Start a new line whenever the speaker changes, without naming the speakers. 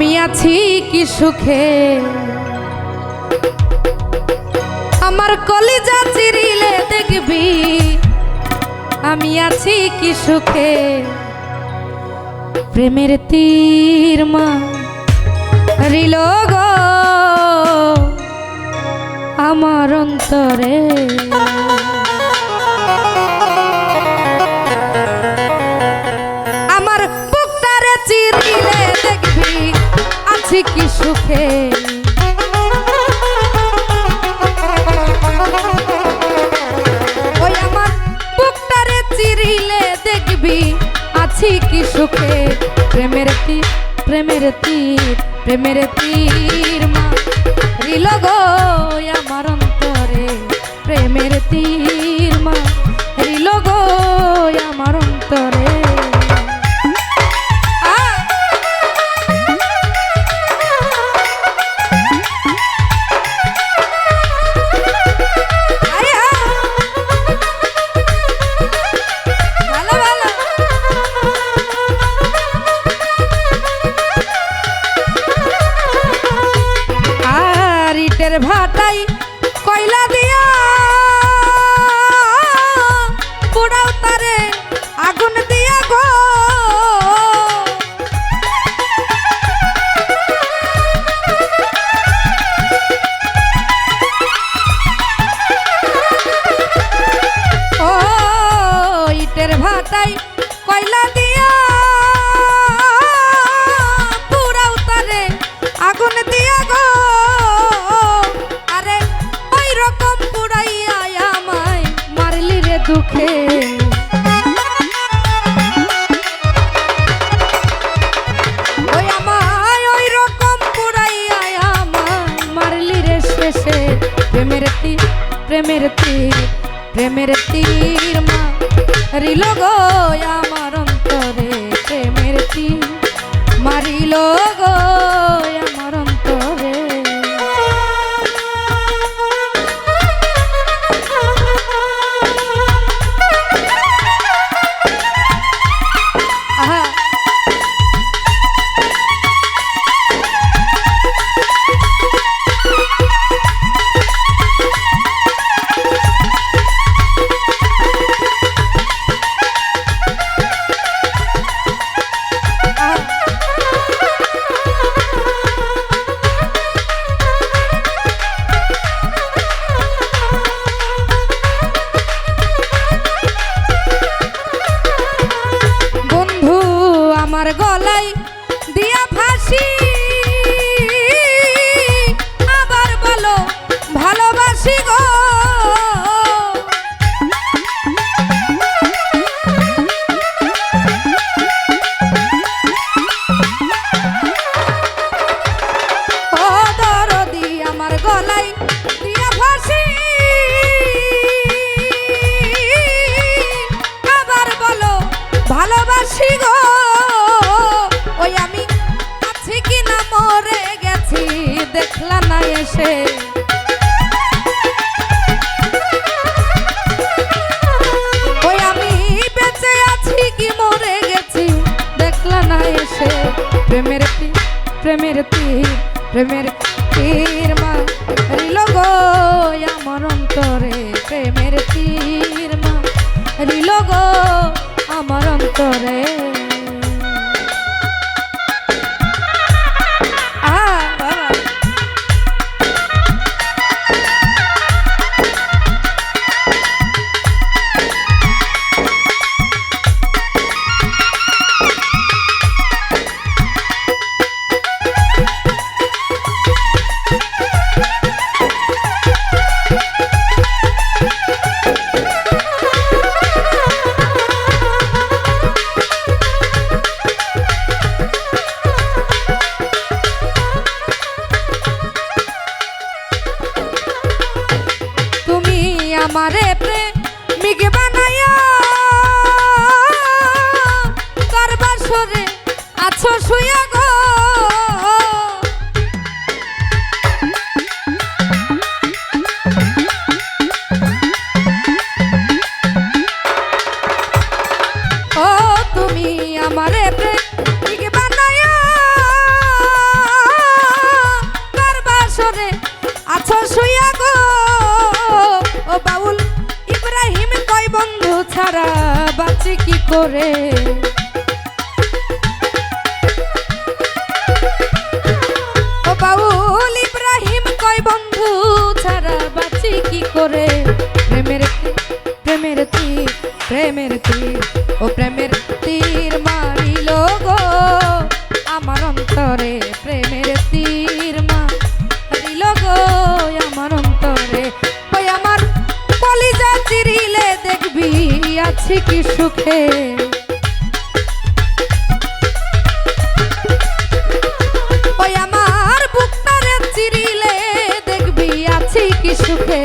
আমি আছি কি সুখে? আমার কলিজা চিরিলে দেখবি, আমি আছি কি সুখে? প্রেমের তীর মা, রিল আমার অন্তরে। আছি কি সুখে? ওই আমার বুকটারে চিরিলে দেখবি, আছি কি সুখে? প্রেমের তীর প্রেমের তীর প্রেমের তীর মা। রিল গো আমার অন্তরে প্রেমের তীর। ভাটাই কয়লা দিয়া প্রেমের তীর প্রেমের তীর মা রিল গো আমার অন্তরে প্রেমের তীর মারিল গো আমার আমার গলায় মরে গেছি, দেখলা না এসে। ওই আমি প্রেমের তীর প্রেমের তীর প্রেমের তীর মা রিল গো আমার অন্তরে। প্রেমের তীর গো আমার অন্তরে। করবার সরে আছো শুয়া গো। তুমি আমারে প্রেমিক বানাইয়া বাসরে আছো শুইয়া গো। ও বাউল ইব্রাহিম, কয় বন্ধু ছাড়া বাঁচি কি করে? করে প্রেমের প্রেমের তীর প্রেমের তীর, ও প্রেমের তীর মারিল গো। আমার অন্তরে প্রেমের তীর মারিল গো। আমার অন্তরে, ওই আমার কলিজা চিরিলে দেখবি, আছি কি সুখে। ওই আমার বুকটারে চিরিলে দেখবি, আছি কি সুখে।